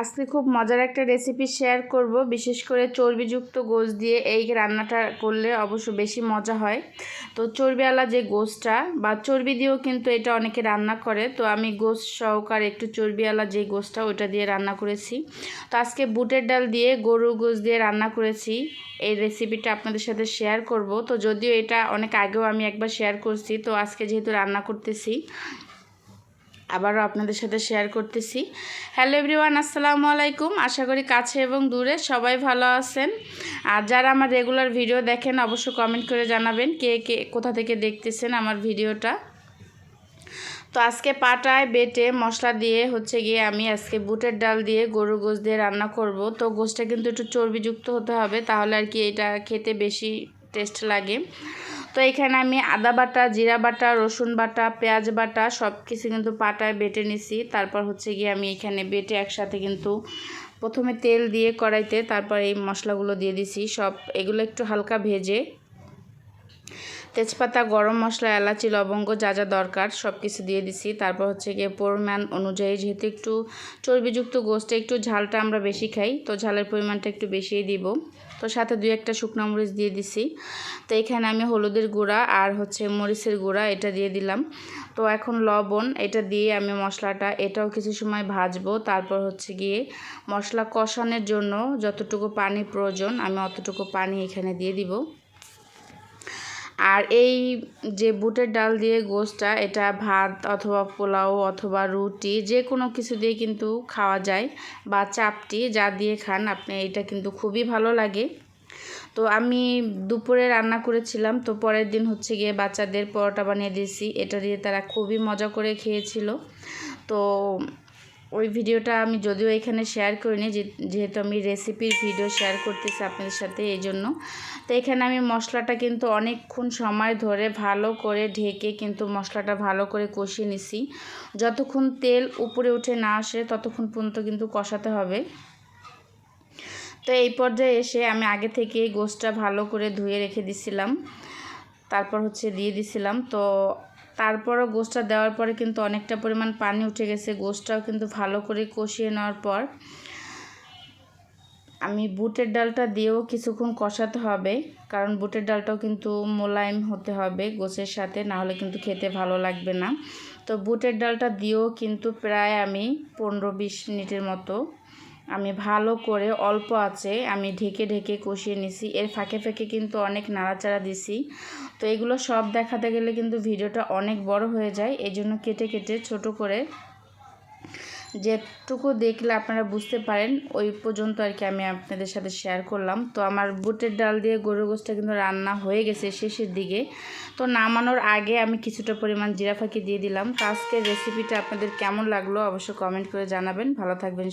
আজকে খুব মজার একটা রেসিপি শেয়ার করব। বিশেষ করে চর্বিযুক্ত গোশ দিয়ে এই রান্নাটা করলে অবশ্য বেশি মজা হয়। তো চর্বিওয়ালা যে গোশটা, বা চর্বি দিয়েও কিন্তু এটা অনেকে রান্না করে। তো আমি গোশ সহকার একটু চর্বিওয়ালা যে গোশটা ওইটা দিয়ে রান্না করেছি। তো আজকে বুটের ডাল দিয়ে গরুর গোশ দিয়ে রান্না করেছি। এই রেসিপিটা আপনাদের সাথে শেয়ার করব। তো যদিও এটা অনেক আগেও আমি একবার শেয়ার করছি। তো আজকে যেহেতু রান্না করতেছি আবারও আপনাদের সাথে শেয়ার করতেছি। হ্যালো এভরিওয়ান আসসালামু আলাইকুম। আশা করি কাছে এবং দূরে সবাই ভালো আছেন। আর যারা আমার রেগুলার ভিডিও দেখেন অবশ্য কমেন্ট করে জানাবেন কে কে, কোথা থেকে দেখতেছেন আমার ভিডিওটা তো আজকে পাটায় বেটে মশলা দিয়ে হচ্ছে গিয়ে আমি আজকে বুটের ডাল দিয়ে গরুর গোশ দিয়ে রান্না করব। তো গোশটা কিন্তু একটু চর্বিযুক্ত হতে হবে, তাহলে আর কি এটা খেতে বেশি টেস্ট লাগে। তো এখানে আমি আদা বাটা, জিরা বাটা, রসুন বাটা, পেঁয়াজ বাটা সব কিছু কিন্তু পাটায় বেটে নিছি। তারপর হচ্ছে গিয়ে আমি এখানে বেটে একসাথে কিন্তু প্রথমে তেল দিয়ে কড়াইতে তারপর এই মশলাগুলো দিয়ে দিছি। সব এগুলো একটু হালকা ভেজে তেজপাতা, গরম মশলা, এলাচি, লবঙ্গ যা যা দরকার সব কিছু দিয়ে দিছি। তারপর হচ্ছে গিয়ে পরিমাণ অনুযায়ী যেহেতু একটু চর্বিযুক্ত গোষ্ঠে একটু ঝালটা আমরা বেশি খাই, তো ঝালের পরিমাণটা একটু বেশিই দিব। তো সাথে দুই একটা শুকনো মরিচ দিয়ে দিছি। তো এখানে আমি হলুদের গুঁড়া আর হচ্ছে মরিচের গুঁড়া এটা দিয়ে দিলাম। তো এখন লবণ এটা দিয়ে আমি মশলাটা, এটাও কিছু সময় ভাজবো। তারপর হচ্ছে গিয়ে মশলা কষানোর জন্য যতটুকু পানি প্রয়োজন আমি অতটুকু পানি এখানে দিয়ে দিব। আর এই যে বুটের ডাল দিয়ে গোশটা, এটা ভাত অথবা পোলাও অথবা রুটি, যে কোনো কিছু দিয়ে কিন্তু খাওয়া যায় বা চাপটি যা দিয়ে খান, আপনি এটা কিন্তু খুবই ভালো লাগে। তো আমি দুপুরে রান্না করেছিলাম, তো পরের দিন হচ্ছে গিয়ে বাচ্চাদের পরোটা বানিয়ে দিয়েছি। এটা দিয়ে তারা খুবই মজা করে খেয়েছিল। তো ওই ভিডিওটা আমি যদিও এখানে শেয়ার করিনি যেহেতু আমি রেসিপির ভিডিও শেয়ার করতেছি আপনাদের সাথে এই জন্য। তো এখানে আমি মশলাটা কিন্তু অনেকক্ষণ সময় ধরে ভালো করে ঢেকে কিন্তু মশলাটা ভালো করে কষিয়ে নিছি। যতক্ষণ তেল উপরে উঠে না আসে, ততক্ষণ পর্যন্ত কিন্তু কষাতে হবে। তো এই পর্যায়ে এসে আমি আগে থেকে গোশটা ভালো করে ধুয়ে রেখে দিছিলাম। তারপর হচ্ছে দিয়ে দিছিলাম। তো তারপরও গোশটা দেওয়ার পরে কিন্তু অনেকটা পরিমাণ পানি উঠে গেছে। গোশটাও কিন্তু ভালো করে কষিয়ে নেওয়ার পর আমি বুটের ডালটা দিয়েও কিছুক্ষণ কষাতে হবে, কারণ বুটের ডালটাও কিন্তু মোলায়েম হতে হবে গোছের সাথে, না হলে কিন্তু খেতে ভালো লাগবে না। তো বুটের ডালটা দিয়েও কিন্তু প্রায় আমি পনেরো বিশ মিনিটের মতো আমি ভালো করে অল্প আছে, আমি ঢেকে ঢেকে কষিয়ে নিছি। এর ফাঁকে ফাঁকে কিন্তু অনেক নাড়াচাড়া দিছি। তো এগুলো সব দেখাতে গেলে কিন্তু ভিডিওটা অনেক বড় হয়ে যায়। এই জন্য কেটে কেটে ছোট করে যেটুকু দেখলে আপনারা বুঝতে পারেন, ওই পর্যন্ত আর কি আমি আপনাদের সাথে শেয়ার করলাম। তো আমার বুটের ডাল দিয়ে গরুর গোষ্ঠটা কিন্তু রান্না হয়ে গেছে শেষের দিকে। তো নামানোর আগে আমি কিছুটা পরিমাণ জিরা ফাঁকি দিয়ে দিলাম। তো আজকের রেসিপিটা আপনাদের কেমন লাগল অবশ্যই কমেন্ট করে জানাবেন। ভালো থাকবেন।